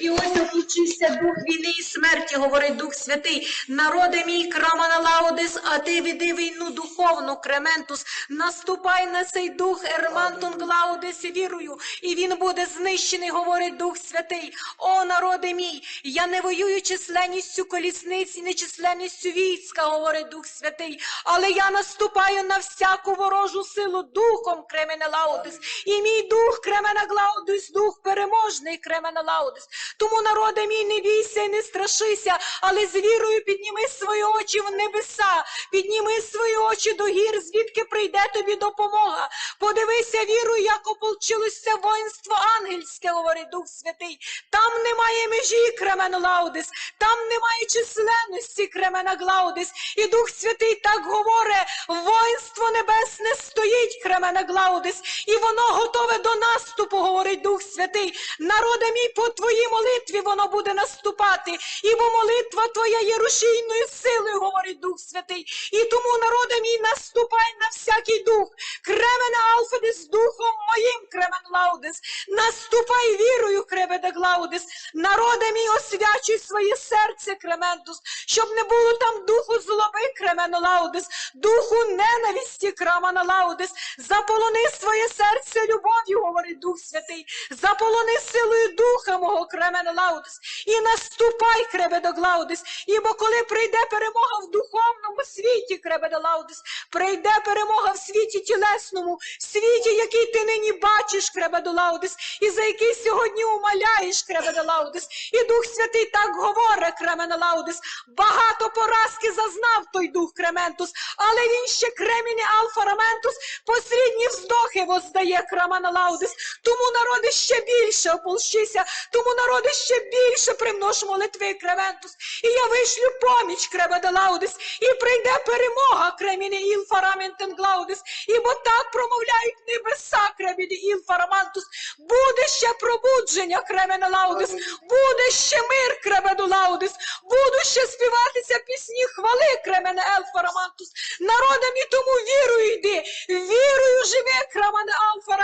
І ось оключився дух війни і смерті, говорить Дух Святий. Народи мій крамана лаудис, а ти віди війну духовну, Крементус. Наступай на цей дух, Ермантон Глаудис, вірую, і він буде знищений, говорить Дух Святий. О, народи мій, я не воюю численністю колісниць і нечисленністю війська, говорить Дух Святий, але я наступаю на всяку ворожу силу духом, Кремене Лаудис. І мій дух, Кремена Глаудис, дух переможний, Кремена Лаудис. Тому, народе мій, не бійся і не страшися, але з вірою підніми свої очі в небеса, підніми свої очі до гір, звідки прийде тобі допомога. Подивися вірою, як ополчилося воїнство ангельське, говорить Дух Святий. Там немає межі, Кремена Лаудис, там немає численності, Кремена Глаудис. І Дух Святий так говорить, воїнство небесне стоїть, Кремена Глаудис, і воно готове до наступу, говорить Дух Святий. Народе мій, по твоїй молитві воно буде наступати, ібо молитва твоя є рушійною силою, говорить Дух Святий. І тому, народе мій, наступай на всякий дух. Кремене Алфадис, духом моїм, Кремен Лаудис. Наступай вірою, Креведе Глаудис. Народе мій, освячуй своє серце, Крементус, щоб не було там духу злоби, Кремен Лаудис, духу ненависті, Крамана Лаудис. Заполони своє серце любов'ю, говорить Дух Святий. Заполони силою духа мого, Кремен Лаудис. І наступай, Креведо Глаудис. Ібо коли прийде перемога в духовному світі, Креведо Лаудис, прийде перемога в світі тілесному, світі, який ти нині бачиш, Креведо Лаудис, і за який сьогодні умаляєш, Креведо Лаудис. І Дух Святий так говорить, Кремене Лаудис. Багато поразки зазнав той дух Крементус, але він ще кремені Алфараментус посрідні вздохи воздає Крамана Лаудис. Тому народи ще більше ополщися, тому народи ще більше примнош молитви Крементус. І я вишлю поміч Кребеде Лаудис, і прийде перемога Креміни Ілфараментен Глаудис, ібо так промовляють небеса Креміни Ілфарамантус. Буде ще пробудження Кремене Лаудис, буде ще мир Кребеду Лаудис, будуть ще співатися пісні хвали Кремене Елфарамантус. Народам і тому вірою йди, вірою живи, Кремене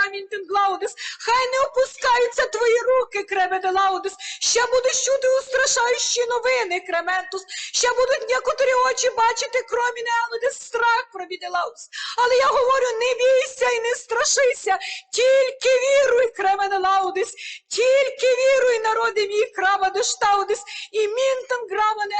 Алфарамінтен Глаудис. Хай не опускаються твої руки, Кребеде Лаудис. Ще будеш чути устрашаючі новини, Крементус. Ще будуть некоторі очі бачити, кромі не страх пробіде Лаудис. Але я говорю, не бійся і не страшися, тільки віруй, Кремене Лаудис, тільки віруй, народи мій, крава Дештаудис, і мінтан грамане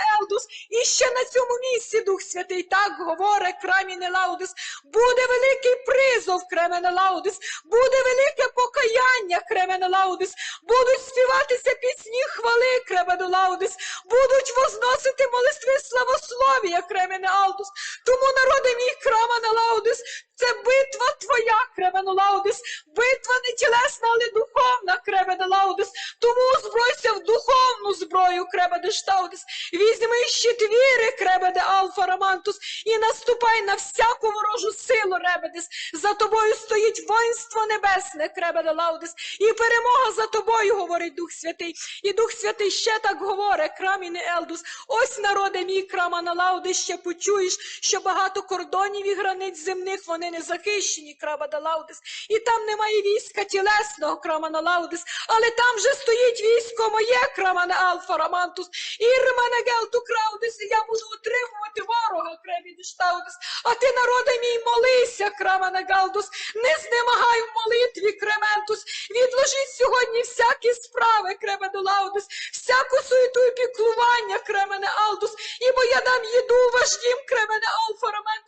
на цьому місці Дух Святий так говорить, краміне Лаудис, буде великий призов, Кремене Лаудис, буде велике покаяння, Кремене Лаудис, будуть співатися пісні хвали, Кремене Лаудис, будуть возносити молитви славословія, Кремене Алдус, тому народи мій, Крамане Лаудис, це битва твоя, Кремене Лаудис, битва не тілесна, але духовна, Кремене Лаудис, тому озбройся в духовну зброю, Кребеде Штаудис, візьми щит віри, Кребеде Алфа Романтус, і наступай на всяку ворожу силу, Ребедес. За тобою стоїть воїнство небесне, Кребеде Лаудис, і перемога за тобою, говорить Дух Святий. І Дух Святий ще так говорить, Краміне Елдус. Ось народе мій Крамана Лаудис, ще почуєш, що багато кордонів і границь земних вони не захищені, Крабада Лаудис. І там немає війська тілесного, Крамана Лаудис, але там вже стоїть військо моє, Крамане Алфа Романтус, Ірмане Гелту Краудис, і я буду утримувати ворога, Кребіді Штаудис. А ти, народе мій, молися, Крамане Галдус, не знемагай в молитві, Крементус, відложіть сьогодні всякі справи, Кремеду Лаудис, всяку суету і піклування, Кремене Алдус, ібо я дам їду важдім, Кремене Алфа Роментус,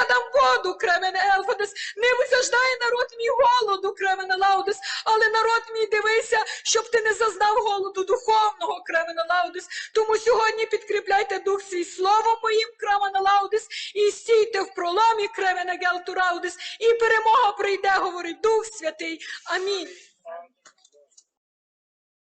я дам воду, Кремене Елфадес, не висаждає народ мій голоду, Кремене Лаудис, але народ мій дивися, щоб ти не зазнав голоду духовного, Кремене Лаудис. Тому сьогодні підкріпляйте дух свій словом моїм, Кремене Лаудис, і стійте в проломі, Кремене Гелтураудис, і перемога прийде, говорить Дух Святий. Амінь.